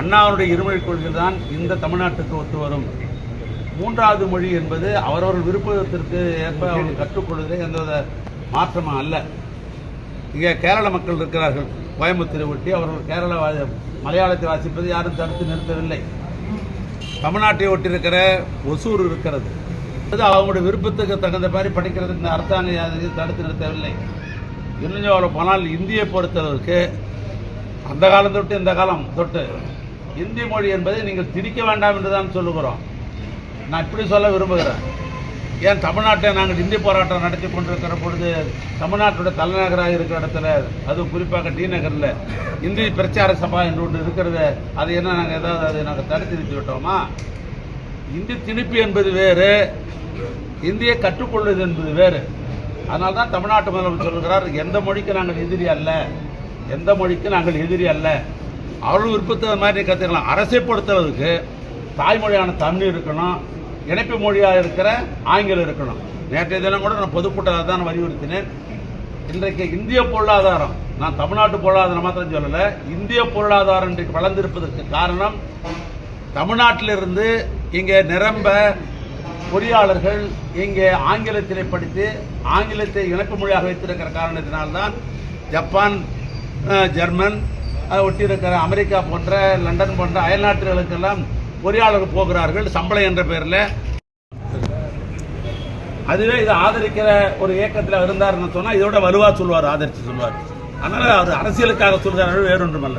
அண்ணாவுடைய இருமொழி கொள்கை தான் இந்த தமிழ்நாட்டுக்கு ஒத்து வரும். மூன்றாவது மொழி என்பது அவரவர்கள் விருப்பத்திற்கு ஏற்ப அவர்கள் கற்றுக்கொள்வதே எந்தவித மாற்றமும் அல்ல. இங்கே கேரள மக்கள் இருக்கிறார்கள். கோயம்புத்தூரை ஒட்டி அவர்கள் கேரள மலையாளத்தை வாசிப்பது யாரும் தடுத்து நிறுத்தவில்லை. தமிழ்நாட்டை ஒட்டியிருக்கிற ஒசூர் இருக்கிறது. அது அவங்களுடைய விருப்பத்துக்கு தகுந்த மாதிரி படிக்கிறதுக்கு இந்த அரசாங்கம் தடுத்து நிறுத்தவில்லை. இன்னும் சொல்ல போனால் இந்தியை பொறுத்தளவுக்கு அந்த காலம் தொட்டு இந்த காலம் தொட்டு இந்தி மொழி என்பதை நீங்கள் திணிக்க வேண்டாம் என்று தான் சொல்லுகிறோம். நான் இப்படி சொல்ல விரும்புகிறேன். ஏன் தமிழ்நாட்டை நாங்கள் இந்தி போராட்டம் நடத்தி கொண்டிருக்கிற பொழுது தமிழ்நாட்டோட தலைநகராக இருக்கிற இடத்துல அதுவும் குறிப்பாக டி நகரில் இந்தி பிரச்சார சபா என்று ஒன்று இருக்கிறது. அது என்ன நாங்கள் ஏதாவது அதை நாங்கள் தடுத்து நிறுத்தி விட்டோமா? இந்தி திணிப்பு என்பது வேறு இந்தியை கற்றுக்கொள்வது என்பது வேறு. அதனால தான் தமிழ்நாட்டு முதல்வர் சொல்கிறார் எந்த மொழிக்கு நாங்கள் எதிரி அல்ல எந்த மொழிக்கு நாங்கள் எதிரி அல்ல. அவர்கள் விருப்பத்தை மாதிரி கற்றுக்கலாம் அரசை பொறுத்தளவுக்கு தாய்மொழியான தமிழ் இருக்கணும் இணைப்பு மொழியாக இருக்கிற ஆங்கிலம் இருக்கணும். நேற்றைய தினம் கூட நான் பொதுக்கூட்டத்தில் தான் வலியுறுத்தினேன். இன்றைக்கு இந்திய பொருளாதாரம் நான் தமிழ்நாட்டு பொருளாதாரம் மாத்திரம் சொல்லலை இந்திய பொருளாதாரம் இன்றைக்கு வளர்ந்திருப்பதற்கு காரணம் தமிழ்நாட்டிலிருந்து இங்கே நிரம்ப பொறியாளர்கள் இங்கே ஆங்கிலத்திலே படித்து ஆங்கிலத்தை இணைப்பு மொழியாக வைத்திருக்கிற காரணத்தினால்தான் ஜப்பான் ஜெர்மன் அதை ஒட்டியிருக்கிற அமெரிக்கா போன்ற லண்டன் போன்ற அயல்நாட்டுகளுக்கெல்லாம் பொறியாளர்கள் போகிறார்கள் சம்பளம் என்ற பெயரில் அதுவே இதை ஆதரிக்கிற ஒரு இயக்கத்தில் இருந்தாருன்னு சொன்னால் இதோட வலுவா சொல்வார் ஆதரித்து சொல்லுவார் அதனால் அவர் அரசியலுக்காக சொல்கிறார்கள் வேறொன்றுமல்ல.